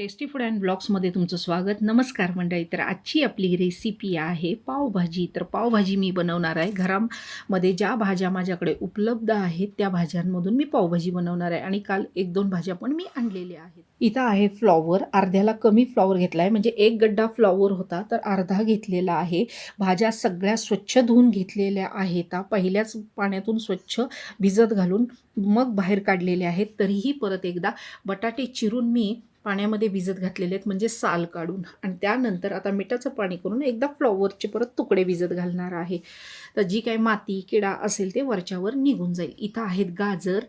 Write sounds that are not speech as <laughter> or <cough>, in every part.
Tasty food and ब्लॉग्समध्ये तुमचं स्वागत. नमस्कार मंडळी. तर आजची आपली रेसिपी आहे पावभाजी. तर पावभाजी मी बनवणार आहे. घरामध्ये ज्या भाज्या माझ्याकडे उपलब्ध आहेत त्या भाज्यांमधून मी पावभाजी बनवणार आहे. आणि काल एक दोन भाज्या पण मी आणलेल्या आहेत. इथं आहे फ्लॉवर. अर्ध्याला कमी फ्लॉवर घेतला आहे म्हणजे एक गड्डा फ्लॉवर होता तर अर्धा घेतलेला आहे. भाज्या सगळ्या स्वच्छ धुवून घेतलेल्या आहेत. पहिल्याच पाण्यातून स्वच्छ भिजत घालून मग बाहेर काढलेले आहेत. तरीही परत एकदा बटाटे चिरून मी पाण्यामध्ये भिजत घातलेले आहेत म्हणजे साल काढून. आणि त्यानंतर आता मिठाचं पाणी करून एकदा फ्लॉवरचे परत तुकडे भिजत घालणार आहे. तर जी काही माती किडा असेल ते वरच्यावर निघून जाईल. इथं आहेत गाजर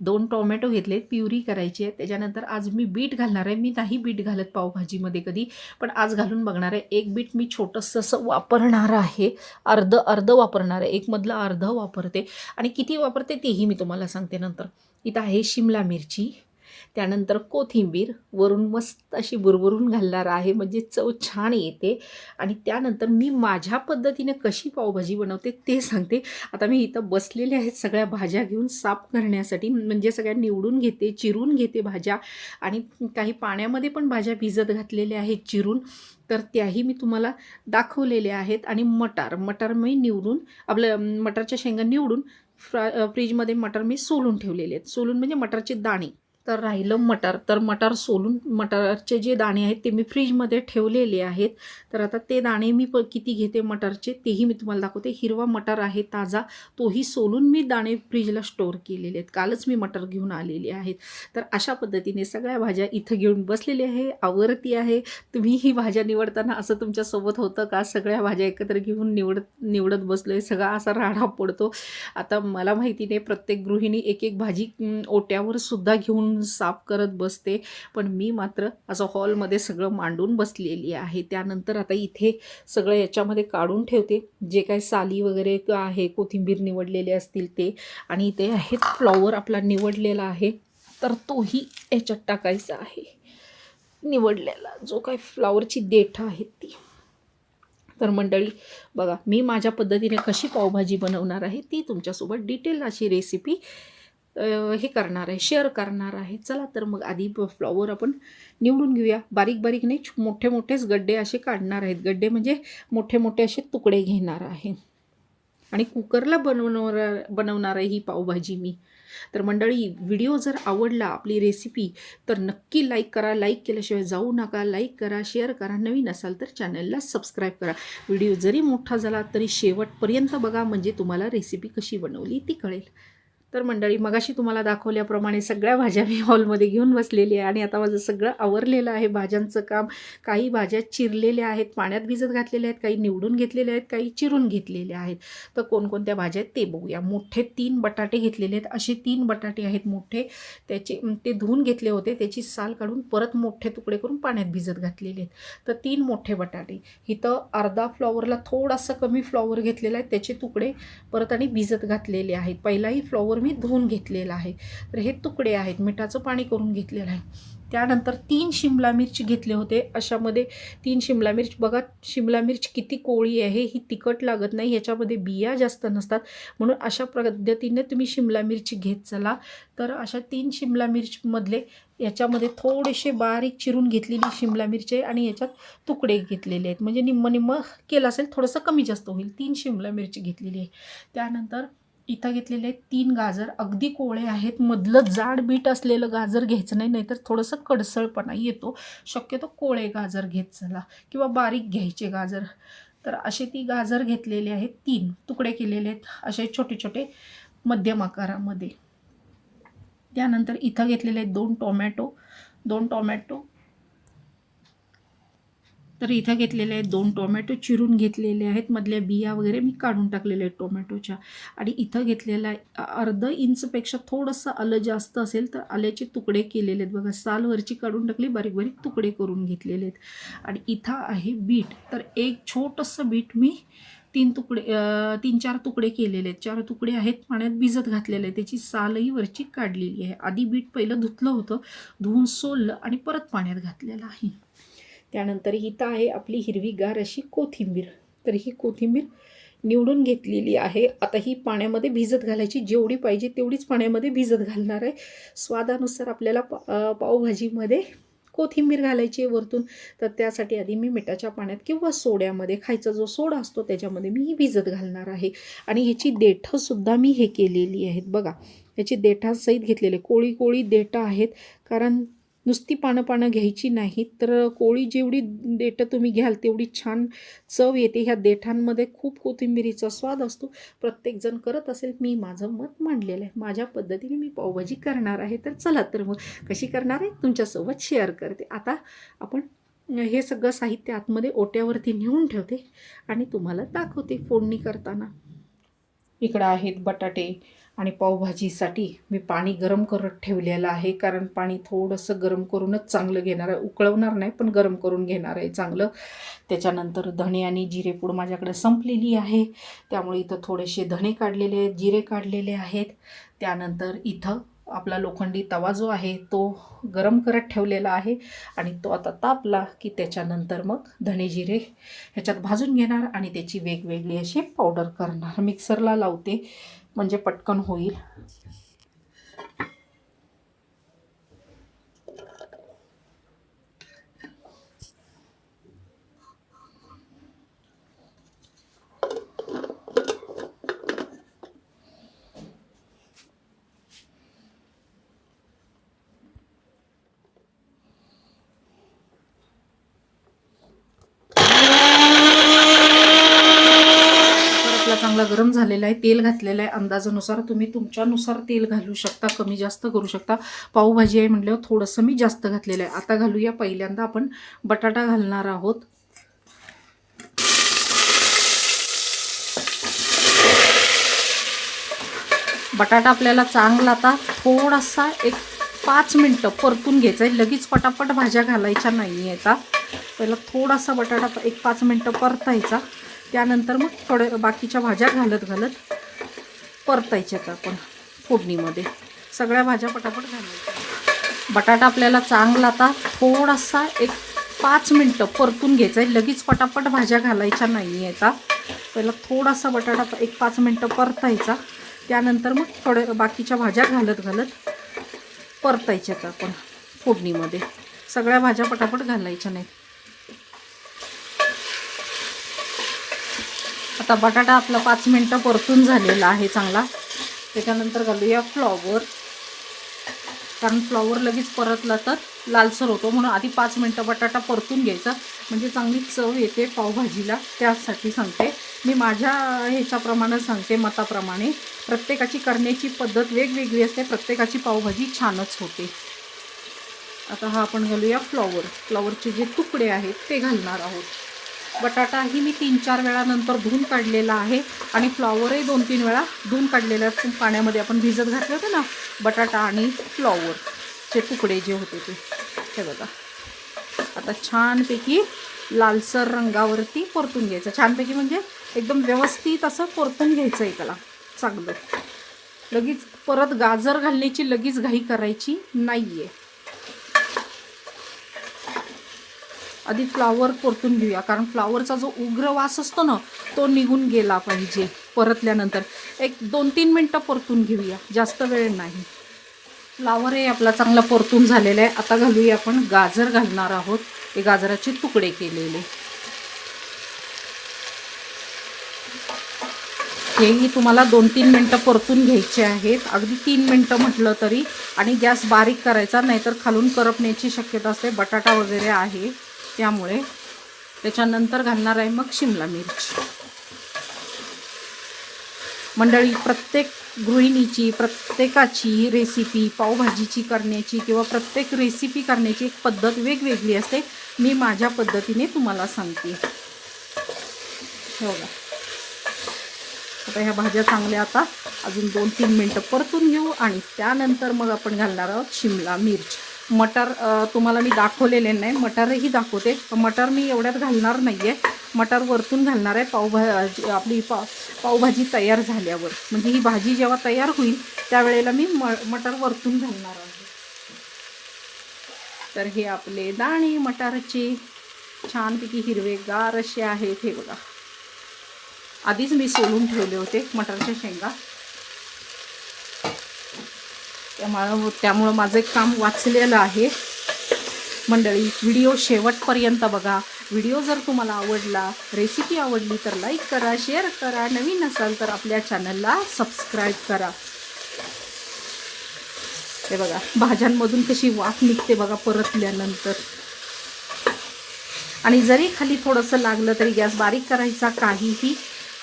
दोन टोमॅटो घेतले प्युरी करायची आहे. त्याच्यानंतर आज मी बीट घालणार आहे. मी नाही बीट घालत पावभाजीमध्ये कधी पण आज घालून बघणार आहे. एक बीट मी छोटंसं असं वापरणार आहे. अर्ध अर्ध वापरणार आहे. एक मधलं अर्ध वापरते. आणि किती वापरते तेही मी तुम्हाला सांगते नंतर. इथं आहे शिमला मिरची. त्यानंतर कोथिंबीर वरून मस्त अशी बुरबुरून घालणार आहे. म्हणजे चव छान येते. आणि त्यानंतर मी माझ्या पद्धतीने कशी पावभाजी बनवते ते सांगते. आता मी इथं बसलेले आहेत सगळ्या भाज्या घेऊन साफ करण्यासाठी. म्हणजे सगळ्या निवडून घेते चिरून घेते भाज्या. आणि काही पाण्यामध्ये पण भाज्या भिजत घातलेल्या आहेत चिरून. तर त्याही मी तुम्हाला दाखवलेल्या आहेत. आणि मटार मटार मी निवडून आपलं मटारच्या शेंगा निवडून फ्रा फ्रीजमध्ये मटार मी सोलून ठेवलेले आहेत. सोलून म्हणजे मटारचे दाणे. तर राहिलं मटार. तर मटार सोलून मटारचे जे दाणे आहेत ते मी फ्रीजमध्ये ठेवलेले आहेत. तर आता ते दाणे मी प किती घेते मटारचे तेही मी तुम्हाला दाखवते. हिरवा मटार आहे ताजा तोही सोलून मी दाणे फ्रीजला स्टोअर केलेले आहेत. कालच मी मटार घेऊन आलेले आहेत. तर अशा पद्धतीने सगळ्या भाज्या इथं घेऊन बसलेली आहे. आवरती आहे. तुम्ही ही भाज्या निवडताना असं तुमच्यासोबत होतं का? सगळ्या भाज्या एकत्र घेऊन निवडत निवडत बसलो आहे सगळा असा राडा पडतो. आता मला माहिती नाही प्रत्येक गृहिणी एक एक भाजी ओट्यावर सुद्धा घेऊन साफ करत बसते. पण मी मात्र असं हॉलमध्ये सगळं मांडून बसलेली आहे. त्यानंतर आता इथे सगळं याच्यामध्ये काढून ठेवते. जे काही साली वगैरे आहे कोथिंबीर निवडलेले असतील ते. आणि इथे आहेत फ्लॉवर आपला निवडलेला आहे. तर तोही याच्यात टाकायचा आहे. निवडलेला जो काही फ्लॉवरची देठं आहेत ती. तर मंडळी बघा मी माझ्या पद्धतीने कशी पावभाजी बनवणार आहे ती तुमच्यासोबत डिटेल अशी रेसिपी हे करणार आहे शेअर करणार आहे. चला तर मग आधी फ्लॉवर आपण निवडून घेऊया. बारीक बारीक नाही मोठे मोठेच गड्डे असे काढणार आहेत. गड्डे म्हणजे मोठे मोठे असे तुकडे घेणार आहे. आणि कुकरला बनवणार बनवणार आहे ही पावभाजी मी. तर मंडळी व्हिडिओ जर आवडला आपली रेसिपी तर नक्की लाईक करा. लाईक केल्याशिवाय जाऊ नका. लाईक करा शेअर करा. नवीन असाल तर चॅनलला सबस्क्राईब करा. व्हिडिओ जरी मोठा झाला तरी शेवटपर्यंत बघा म्हणजे तुम्हाला रेसिपी कशी बनवली ती कळेल. तर मंडळी मगाशी तुम्हाला दाखवल्याप्रमाणे सगळ्या भाज्या मी हॉलमध्ये घेऊन बसलेली आहे आणि आता माझं सगळं आवरलेलं आहे. भाज्यांचं काम काही भाज्या चिरलेल्या आहेत पाण्यात भिजत घातलेल्या आहेत काही निवडून घेतलेल्या आहेत काही चिरून घेतलेल्या आहेत. तर कोणकोणत्या भाज्या आहेत ते बघूया. मोठे तीन बटाटे घेतलेले आहेत. असे तीन बटाटे आहेत मोठे. त्याचे ते धुवून घेतले होते. त्याची साल काढून परत मोठे तुकडे करून पाण्यात भिजत घातलेले आहेत. तर तीन मोठे बटाटे. इथं अर्धा फ्लॉवरला थोडासा कमी फ्लॉवर घेतलेला आहे. त्याचे तुकडे परत आणि भिजत घातलेले आहेत. पहिलाही फ्लॉवर मी धुवून घेतलेला आहे. तर हे तुकडे आहेत. मिठाचं पाणी करून घेतलेलं आहे. त्यानंतर तीन शिमला मिर्च घेतले होते. अशामध्ये तीन शिमला मिर्च. बघा शिमला मिर्च किती कोळी आहे. ही तिखट लागत नाही. ह्याच्यामध्ये बिया जास्त नसतात. म्हणून अशा पद्धतीने तुम्ही शिमला मिरची घेत चला. तर अशा तीन शिमला मिरचमधले याच्यामध्ये थोडेसे बारीक चिरून घेतलेली शिमला मिरची आहे आणि याच्यात तुकडे घेतलेले आहेत. म्हणजे निम्म निम्म केलं असेल थोडंसं कमी जास्त होईल. तीन शिमला मिरची घेतलेली आहे. त्यानंतर इथं घेतलेले आहेत तीन गाजर अगदी कोळे आहेत. मधलं जाड बीट असलेलं गाजर घ्यायचं नाही नाहीतर थोडंसं कडसळपणा येतो. शक्यतो कोळे गाजर घेत चला किंवा बारीक घ्यायचे गाजर. तर असे ती गाजर घेतलेले आहेत तीन तुकडे केलेले आहेत असे छोटे छोटे मध्यम आकारामध्ये. त्यानंतर इथं घेतलेले आहेत दोन टोमॅटो. दोन टोमॅटो तर इथं घेतलेले आहेत दोन टोमॅटो चिरून घेतलेले आहेत. मधल्या बिया वगैरे मी काढून टाकलेल्या आहेत टोमॅटोच्या. आणि इथं घेतलेलं आहे अर्ध इंचपेक्षा थोडंसं आलं जास्त असेल तर आल्याचे तुकडे केलेले आहेत. बघा सालवरची काढून टाकली बारीक बारीक तुकडे करून घेतलेले आहेत. आणि इथं आहे बीट. तर एक छोटंसं बीट मी तीन तुकडे तीन चार तुकडे केलेले आहेत. चार तुकडे आहेत पाण्यात भिजत घातलेले आहेत. त्याची सालही वरची काढलेली आहे. आधी बीट पहिलं धुतलं होतं धुवून सोललं आणि परत पाण्यात घातलेलं आहे. त्यानंतर इथं आहे आपली हिरवीगार अशी कोथिंबीर. तर ही कोथिंबीर निवडून घेतलेली आहे. आता ही पाण्यामध्ये भिजत घालायची. जेवढी पाहिजे तेवढीच पाण्यामध्ये भिजत घालणार आहे. स्वादानुसार आपल्याला पा पावभाजीमध्ये कोथिंबीर घालायची आहे वरतून. तर त्यासाठी आधी मी मिठाच्या पाण्यात किंवा सोड्यामध्ये खायचा जो सोडा असतो त्याच्यामध्ये मी ही भिजत घालणार आहे. आणि ह्याची देठंसुद्धा मी हे केलेली आहेत. बघा ह्याची देठासहित घेतलेले कोळी कोळी देठं आहेत. कारण नुसती पानं पानं घ्यायची नाहीत. तर कोळी जेवढी देठं तुम्ही घ्याल तेवढी छान चव येते. ह्या देठांमध्ये खूप कोथिंबिरीचा स्वाद असतो. प्रत्येकजण करत असेल मी माझं मत मांडलेलं आहे. माझ्या पद्धतीने मी पावभाजी करणार आहे. तर चला तर मग कशी करणार आहे? तुमच्यासोबत शेअर करते. आता आपण हे सगळं साहित्य आतमध्ये ओट्यावरती नेऊन ठेवते आणि तुम्हाला दाखवते फोडणी करताना. इकडं आहेत बटाटे. आणि पावभाजीसाठी मी पाणी गरम करत ठेवलेलं आहे. कारण पाणी थोडंसं गरम करूनच चांगलं घेणार आहे. उकळवणार नाही पण गरम करून घेणार आहे चांगलं. त्याच्यानंतर धणे आणि जिरेपूड माझ्याकडे संपलेली आहे. त्यामुळे इथं थोडेसे धणे काढलेले आहेत जिरे काढलेले आहेत. त्यानंतर इथं आपला लोखंडी तवा जो आहे तो गरम करत ठेवलेला आहे. आणि तो आता तापला की त्याच्यानंतर मग धणे जिरे ह्याच्यात भाजून घेणार आणि त्याची वेगवेगळी अशी पावडर करणार. मिक्सरला लावते. म्हणजे पटकन होईल तर आपला गरम झालेला आहे तेल घातलेलं आहे अंदाजानुसार. तुम्ही तुमच्यानुसार तेल घालू शकता कमी जास्त करू शकता. पावभाजी आहे म्हटल्यावर थोडंसं मी जास्त घातलेलं आहे. आता घालूया पहिल्यांदा आपण बटाटा घालणार आहोत. बटाटा आपल्याला चांगला आता थोडासा एक पाच मिनटं परतून घ्यायचं आहे लगेच पटापट भाज्या घालायच्या नाही आहेत आता. पहिला थोडासा बटाटा एक पाच मिनटं परतायचा. त्यानंतर मग थोडे बाकीच्या भाज्या घालत घालत परतायच्यात आपण फोडणीमध्ये. सगळ्या भाज्या पटापट घालायच्या. बटाटा आपल्याला चांगला आता थोडासा एक पाच मिनटं परतून घ्यायचा आहे. लगेच पटापट भाज्या घालायच्या नाही आहेत पहिला थोडासा बटाटा एक पाच मिनटं परतायचा. त्यानंतर मग थोड्या बाकीच्या भाज्या घालत घालत परतायच्यात आपण फोडणीमध्ये. सगळ्या भाज्या पटापट घालायच्या नाहीत. आता बटाटा आपला पाच मिनटं परतून झालेला आहे चांगला. त्याच्यानंतर घालूया फ्लॉवर. कारण फ्लॉवर लगेच परतला तर लालसर होतो. म्हणून आधी पाच मिनटं बटाटा परतून घ्यायचा. म्हणजे चांगली चव येते पावभाजीला. त्यासाठी सांगते. मी माझ्या ह्याच्याप्रमाणे सांगते मताप्रमाणे. प्रत्येकाची करण्याची पद्धत वेगवेगळी असते. प्रत्येकाची पावभाजी छानच होते. आता हा आपण घालूया फ्लॉवर. फ्लॉवरचे जे तुकडे आहेत ते घालणार आहोत. बटाटाही मी तीन चार वेळानंतर धुवून काढलेला आहे आणि फ्लॉवरही दोन तीन वेळा धुवून काढलेला आहेत. पाण्यामध्ये आपण भिजत घातले होते ना बटाटा आणि फ्लॉवरचे तुकडे जे होते ते. हे बघा. आता छानपैकी लालसर रंगावरती परतून घ्यायचं. छानपैकी म्हणजे एकदम व्यवस्थित असं परतून घ्यायचं आहे त्याला. चांगलं. लगेच परत गाजर घालण्याची लगेच घाई करायची नाही आहे आधी फ्लावर परतून घेऊया. कारण फ्लावरचा जो उग्र वास असतो ना तो निघून गेला पाहिजे परतल्यानंतर. एक दोन तीन मिनटं परतून घेऊया. जास्त वेळ नाही. फ्लावर हे आपला चांगला परतून झालेला आहे. आता घालूया आपण गाजर घालणार आहोत. हे गाजराचे तुकडे केलेले. हेही तुम्हाला दोन तीन मिनटं परतून घ्यायचे आहेत. अगदी तीन मिनटं म्हटलं तरी. आणि गॅस बारीक करायचा नाहीतर खालून करपण्याची शक्यता असते. बटाटा वगैरे आहे. त्यामुळे त्याच्यानंतर घालणार आहे मग शिमला मिरची. मंडळी प्रत्येक गृहिणीची प्रत्येकाची रेसिपी पावभाजीची करण्याची किंवा प्रत्येक रेसिपी करण्याची एक पद्धत वेगवेगळी असते. मी माझ्या पद्धतीने तुम्हाला सांगते. हो का आता ह्या भाज्या चांगल्या आता अजून दोन तीन मिनटं परतून घेऊ आणि त्यानंतर मग आपण घालणार आहोत शिमला मिरची. मटर तुम्हाला मी दाखवलेले नाही. मटरही दाखवते. मटर मी एवढ्यात घालणार नाही आहे मटर वरतून घालणार आहे. पावभाजी आपली पा पावभाजी तयार झाल्यावर. म्हणजे ही भाजी जेव्हा तयार होईल त्यावेळेला मी म मटर वरतून घालणार आहे. तर हे आपले दाणे मटारचे. छानपैकी हिरवेगार असे आहेत हे बघा. आधीच मी सोलून ठेवले होते मटरच्या शेंगा. त्यामुळं त्यामुळं माझं एक काम वाचलेलं आहे. मंडळी व्हिडिओ शेवटपर्यंत बघा. व्हिडिओ जर तुम्हाला आवडला रेसिपी आवडली तर लाईक करा शेअर करा. नवीन असाल तर आपल्या चॅनलला सबस्क्राईब करा. हे बघा भाज्यांमधून कशी वाफ निघते बघा परतल्यानंतर. आणि जरी खाली थोडंसं लागलं तरी गॅस बारीक करायचा काहीही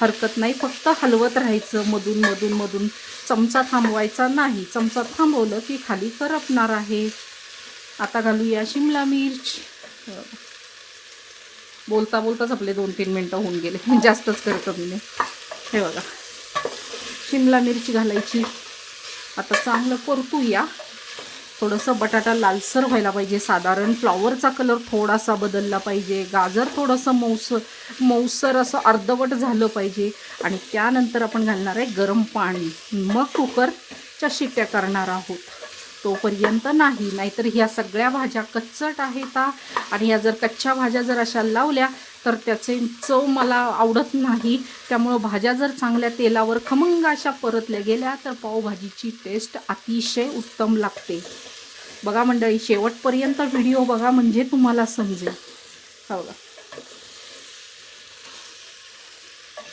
हरकत नाही. फक्त हलवत राहायचं मधून मधून मधून. चमचा थांबवायचा नाही. चमचा थांबवलं की खाली करपणार आहे. आता घालूया शिमला मिर्च. बोलता बोलताच आपले दोन तीन मिनटं होऊन गेले. <laughs> जास्तच कर कमी नाही हे बघा. शिमला मिरची घालायची. आता चांगलं परतूया. थोडंसं बटाटा लालसर व्हायला पाहिजे. साधारण फ्लॉवरचा कलर थोडासा बदलला पाहिजे. गाजर थोडंसं मौस मौसर असं अर्धवट झालं पाहिजे. आणि त्यानंतर आपण घालणार आहे गरम पाणी. मग कुकरच्या शिट्ट्या करणार आहोत. तोपर्यंत नाही. नाहीतर ह्या सगळ्या भाज्या कच्चट आहेत आणि ह्या जर कच्च्या भाज्या जर अशा लावल्या तर त्याचे चव मला आवडत नाही. त्यामुळं भाज्या जर चांगल्या तेलावर खमंग अशा परतल्या गेल्या तर पावभाजीची टेस्ट अतिशय उत्तम लागते. बघा मंडळी शेवटपर्यंत व्हिडिओ बघा म्हणजे तुम्हाला समजेल. हा बघा.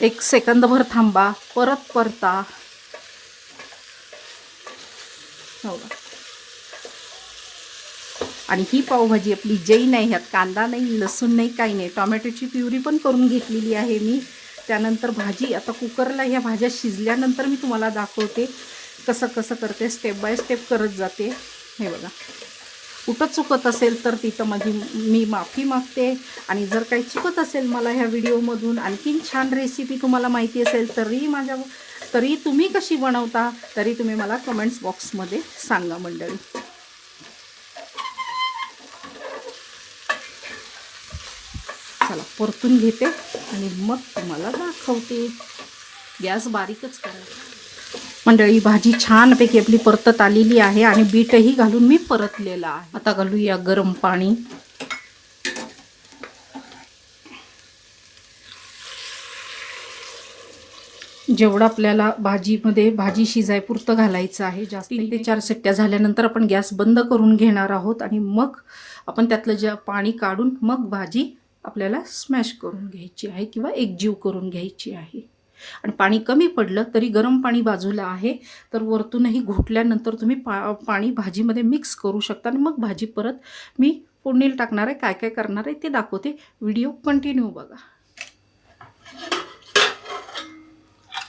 एक सेकंदभर थांबा परत परता. हो का आणि ही पावभाजी आपली जैन आहे ह्यात कांदा नाही लसूण नाही काही नाही. टोमॅटोची प्युरी पण करून घेतलेली आहे मी. त्यानंतर भाजी आता कुकरला ह्या भाज्या शिजल्यानंतर मी तुम्हाला दाखवते कसं कसं करते. स्टेप बाय स्टेप करत जाते. हे बघा. कुठं चुकत असेल तर तिथं माझी मी माफी मागते. आणि जर काही चुकत असेल मला ह्या व्हिडिओमधून आणखीन छान रेसिपी तुम्हाला माहिती असेल तरी माझ्या तरी तुम्ही कशी बनवता तरी तुम्ही मला कमेंट्स बॉक्समध्ये सांगा मंडळी चला परतून घेते आणि मग तुम्हाला दाखवते. गॅस बारीकच करा. मंडळी भाजी छानपैकी आपली परतत आलेली आहे आणि बीटही घालून मी परतलेला आहे. आता घालूया गरम पाणी. जेवढं आपल्याला भाजीमध्ये भाजी शिजायपुरतं घालायचं आहे जास्त तीन ते चार सट्ट्या झाल्यानंतर आपण गॅस बंद करून घेणार आहोत आणि मग आपण त्यातलं जे पाणी काढून मग भाजी आपल्याला स्मॅश करून घ्यायची आहे किंवा एकजीव करून घ्यायची आहे. आणि पाणी कमी पडलं तरी गरम पाणी बाजूला आहे तर वरतूनही घोटल्यानंतर तुम्ही पा पाणी भाजीमध्ये मिक्स करू शकता आणि मग भाजी परत मी फोडणीला टाकणार आहे काय काय करणार आहे ते दाखवते. व्हिडिओ कंटिन्यू बघा.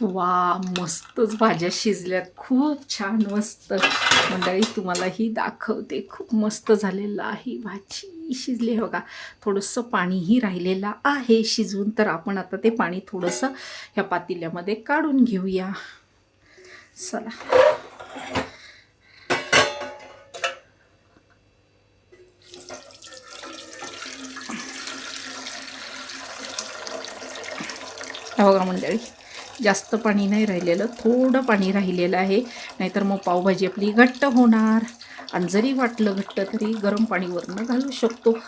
वा मस्तच भाज्या शिजल्यात. खूप छान मस्त. मंडळी तुम्हाला ही दाखवते. खूप मस्त झालेलं आहे भाजी. शिजली आहे बघा. थोडंसं पाणीही राहिलेलं आहे शिजवून. तर आपण आता ते पाणी थोडंसं ह्या पातेल्यामध्ये काढून घेऊया. चला. बघा मंडळी. जास्त पाणी नाही राहिलेलं थोडं पाणी राहिलेलं आहे. नाहीतर मग पावभाजी आपली घट्ट होणार. आणि जरी वाटलं घट्ट तरी गरम पाणीवरनं घालू शकतो.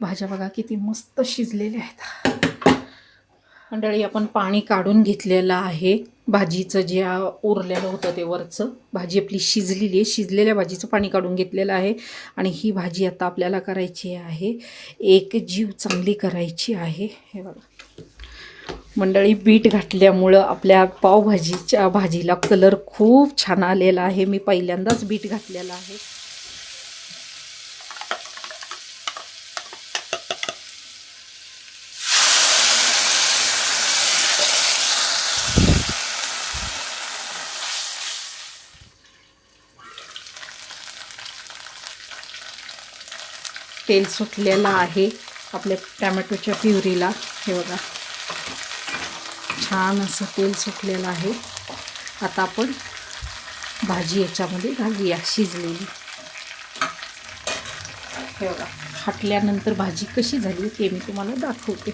भाज्या बघा किती मस्त शिजलेल्या आहेत. मंडळी आपण पाणी काढून घेतलेलं आहे. भाजीचं जे उरलेलं होतं ते वरचं. भाजी आपली शिजलेली आहे. शिजलेल्या भाजीचं पाणी काढून घेतलेलं आहे. आणि ही भाजी आता आपल्याला करायची आहे. एक जीव चांगली करायची आहे. हे बघा. मंडळी बीट घातल्यामुळं आपल्या पावभाजीच्या भाजीला कलर खूप छान आलेला आहे. मी पहिल्यांदाच बीट घातलेला आहे. तेल सुटलेलं आहे आपल्या टॅमॅटोच्या प्युरीला. हे बघा. छान असं तेल सुकलेलं आहे. आता आपण भाजी याच्यामध्ये घालूया शिजलेली. हे बघा हाटल्यानंतर भाजी कशी झाली ते मी तुम्हाला दाखवते.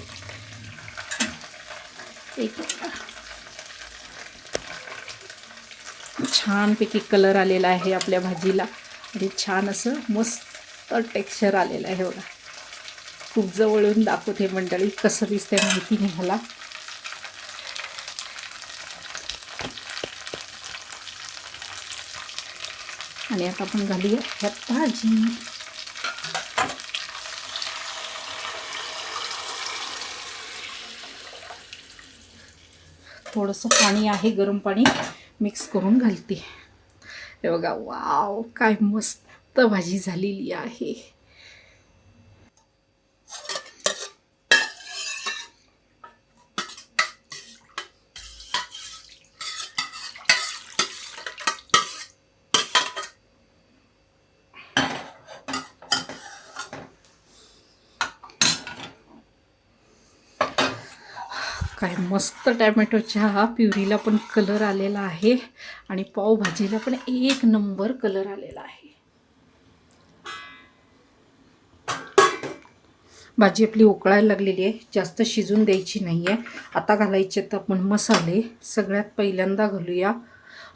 एक. छानपैकी कलर आलेला आहे आपल्या भाजीला. आणि छान असं मस्त टेक्स्चर आलेलं आहे बघा. खूप जवळून दाखवते मंडळी कसं दिसतंय माहिती नाही मला. आणि आता आपण घालूया. ह्यात भाजी. थोडंसं पाणी आहे गरम पाणी मिक्स करून घालते. हे बघा वाव काय मस्त भाजी झालेली आहे. मस्त टॅमॅटोच्या प्युरीला पण कलर आलेला आहे आणि पावभाजीला पण एक नंबर कलर आलेला आहे. भाजी आपली उकळायला लागलेली आहे जास्त शिजून द्यायची नाही आहे आता घालायचे तर आपण मसाले सगळ्यात पहिल्यांदा घालूया.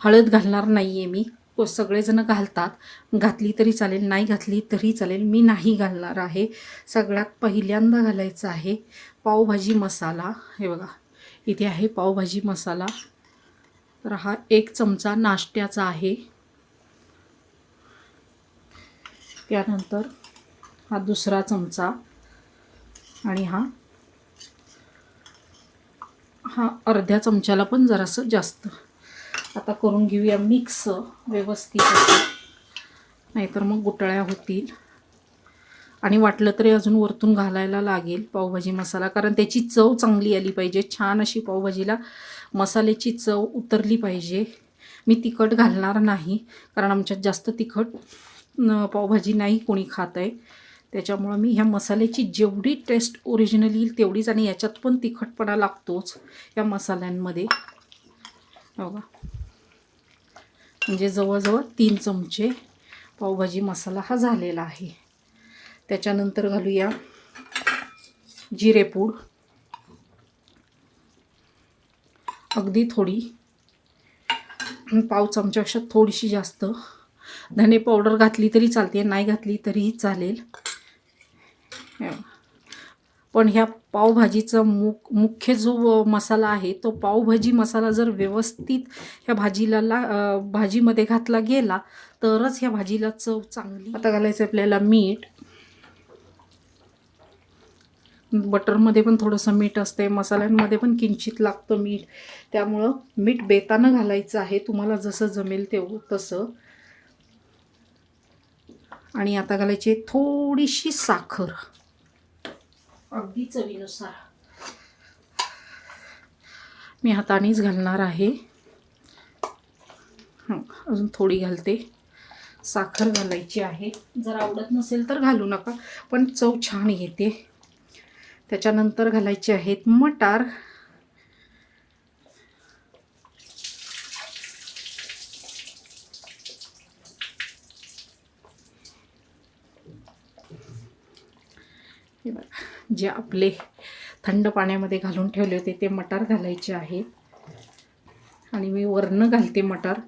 हळद घालणार नाही आहे मी को- सगळेजण घालतात. घातली तरी चालेल नाही घातली तरी चालेल मी नाही घालणार आहे. सगळ्यात पहिल्यांदा घालायचं आहे पावभाजी मसाला. हे बघा इथे आहे पावभाजी मसाला. तर हा एक चमचा नाश्त्याचा आहे. त्यानंतर हा दुसरा चमचा आणि हा हा अर्ध्या चमच्याला पण जरासं जास्त. आता करून घेऊया मिक्स व्यवस्थित. नाहीतर मग गुटळ्या होतील. आणि वाटलं तरी अजून वरतून घालायला लागेल पावभाजी मसाला कारण त्याची चव चांगली आली पाहिजे. छान अशी पावभाजीला मसाल्याची चव उतरली पाहिजे. मी तिखट घालणार नाही कारण आमच्यात जास्त तिखट पावभाजी नाही कोणी खात आहे. त्याच्यामुळं मी ह्या मसाल्याची जेवढी टेस्ट ओरिजिनल येईल तेवढीच आणि याच्यात पण तिखटपणा लागतोच या मसाल्यांमध्ये. हो बघा म्हणजे जवळजवळ तीन चमचे पावभाजी मसाला हा झालेला आहे. त्याच्यानंतर घालूया जिरेपूड अगदी थोडी. पाव चमच्यापेक्षा थोडीशी जास्त. धने पावडर घातली तरी चालते नाही घातली तरीही चालेल. पण ह्या पावभाजीचा मुख मुख्य जो मसाला आहे तो पावभाजी मसाला जर व्यवस्थित ह्या भाजीला ला भाजीमध्ये घातला गेला तरच ह्या भाजीला चव चांगली. आता घालायचं आपल्याला मीठ. बटरमध्ये पण थोडंसं मीठ असते मसाल्यांमध्ये पण किंचित लागतं मीठ. त्यामुळं मीठ बेतानं घालायचं आहे तुम्हाला जसं जमेल तेवढं तसं. आणि आता घालायची थोडीशी साखर. अगदी चवीनुसार. मी हातानेच घालणार आहे. अजून थोडी घालते. साखर घालायची आहे. जर आवडत नसेल तर घालू नका पण चव छान येते. त्याच्यानंतर घालायचे आहेत मटार. जे आपले थंड पाण्यामध्ये घालून ठेवले होते ते मटार घालायचे आहे आणि मी वरनं घालते मटार.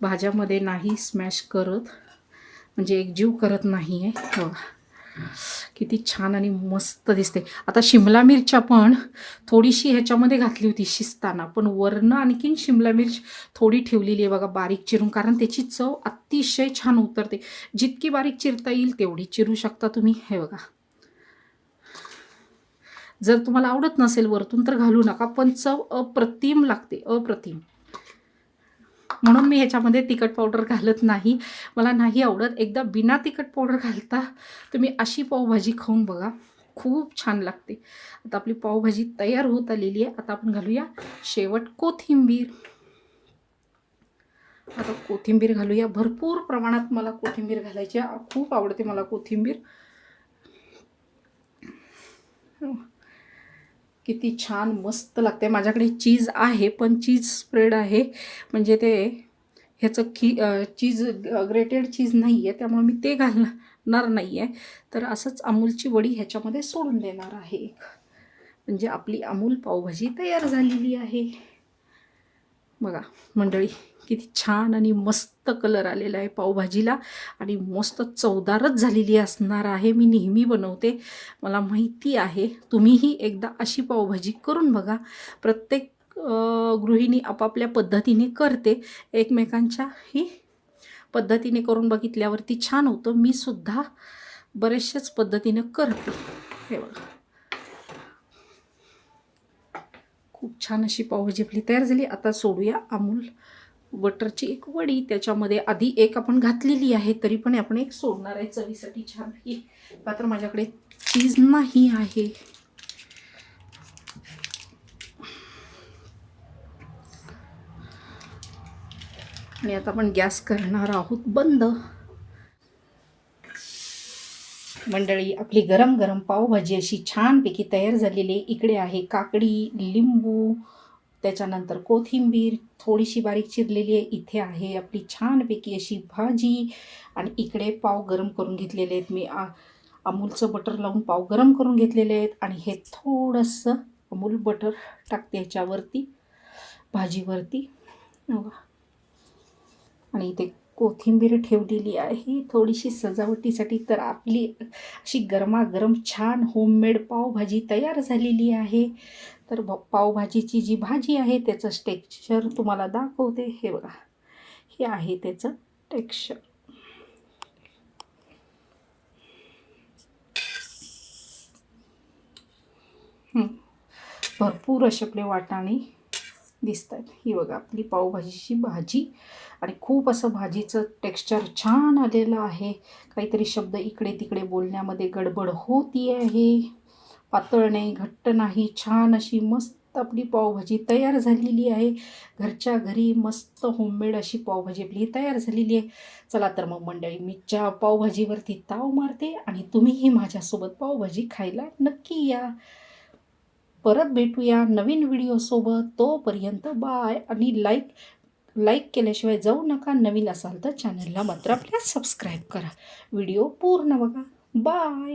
भाज्यामध्ये नाही स्मॅश करत. म्हणजे एकजीव करत नाही आहे किती छान आणि मस्त दिसते. आता शिमला मिरच्या पण थोडीशी ह्याच्यामध्ये घातली होती शिजताना पण वरनं आणखीन शिमला मिर्च थोडी ठेवलेली आहे बघा बारीक चिरून कारण त्याची चव अतिशय छान उतरते. जितकी बारीक चिरता येईल तेवढी चिरू शकता तुम्ही. हे बघा. जर तुम्हाला आवडत नसेल वरतून तर घालू नका पण चव अप्रतिम लागते अप्रतिम. म्हणून मी ह्याच्यामध्ये तिखट पावडर घालत नाही. मला नाही आवडत. एकदा बिना तिखट पावडर घालता तुम्ही अशी पावभाजी खाऊन बघा. खूप छान लागते. आता आपली पावभाजी तयार होत आलेली आहे. आता आपण घालूया शेवट कोथिंबीर. आता कोथिंबीर घालूया. भरपूर प्रमाणात मला कोथिंबीर घालायची खूप आवडते मला कोथिंबीर. किती छान मस्त लागते. माझ्याकडे चीज आहे पण चीज स्प्रेड आहे. म्हणजे ते ह्याचं खी चीज ग्रेटेड चीज नाही आहे त्यामुळे मी ते घालणार नाही आहे तर असंच अमूलची वडी ह्याच्यामध्ये सोडून देणार आहे एक. म्हणजे आपली अमूल पावभाजी तयार झालेली आहे. बघा मंडळी किती छान आणि मस्त कलर आलेला आहे पावभाजीला आणि मस्त चवदारच झालेली असणार आहे. मी नेहमी बनवते. मला माहिती आहे तुम्हीही एकदा अशी पावभाजी करून बघा. प्रत्येक गृहिणी आपापल्या पद्धतीने करते. एकमेकांच्या ही पद्धतीने करून बघितल्यावरती छान होतं. मी सुद्धा बरेचशाच पद्धतीनं करते. हे बघा. खूप छान अशी पावभाजी आपली तयार झाली. आता सोडूया अमूल बटरची एक वडी. त्याच्यामध्ये आधी एक आपण घातलेली आहे तरी पण आपण एक सोडणार आहे चवीसाठी छान ही. मात्र माझ्याकडे चीज नाही आहे. आणि आता आपण गॅस करणार आहोत बंद. मंडळी आपली गरम गरम पावभाजी अशी छानपैकी तयार झालेली आहे. इकडे आहे काकडी लिंबू त्याच्यानंतर कोथिंबीर थोडीशी बारीक चिरलेली आहे. इथे आहे आपली छानपैकी अशी भाजी आणि इकडे पाव गरम करून घेतलेले आहेत. मी आ अमूलचं बटर लावून पाव गरम करून घेतलेले आहेत आणि हे थोडंसं अमूल बटर टाकते ह्याच्यावरती भाजीवरती. आणि इथे कोथिंबीर ठेवलेली आहे. थोडीशी सजावटीसाठी तर आपली अशी गरमागरम छान होममेड पावभाजी तयार झालेली आहे. तर भ पावभाजीची जी भाजी आहे त्याचं टेक्स्चर तुम्हाला दाखवते. हे बघा. हे आहे त्याचं टेक्स्चर भरपूर असे आपले वाटाणे दिसत आहेत ही बघा आपली पावभाजीची भाजी. आणि खूप असं भाजीचं टेक्स्चर छान आलेलं आहे. काहीतरी शब्द इकडे तिकडे बोलण्यामध्ये गडबड होती आहे पातळ नाही घट्ट नाही छान अशी मस्त आपली पावभाजी तयार झालेली आहे. घरच्या घरी मस्त होममेड अशी पावभाजी आपली तयार झालेली आहे. चला तर मग मंडळी मी च्या पावभाजीवरती ताव मारते आणि तुम्हीही माझ्यासोबत पावभाजी खायला नक्की या. परत भेटूया नवीन व्हिडिओसोबत तोपर्यंत बाय आणि लाईक लाईक केल्याशिवाय जाऊ नका. नवीन असाल तर चॅनलला मात्र आपल्या सबस्क्राईब करा. व्हिडिओ पूर्ण बघा. बाय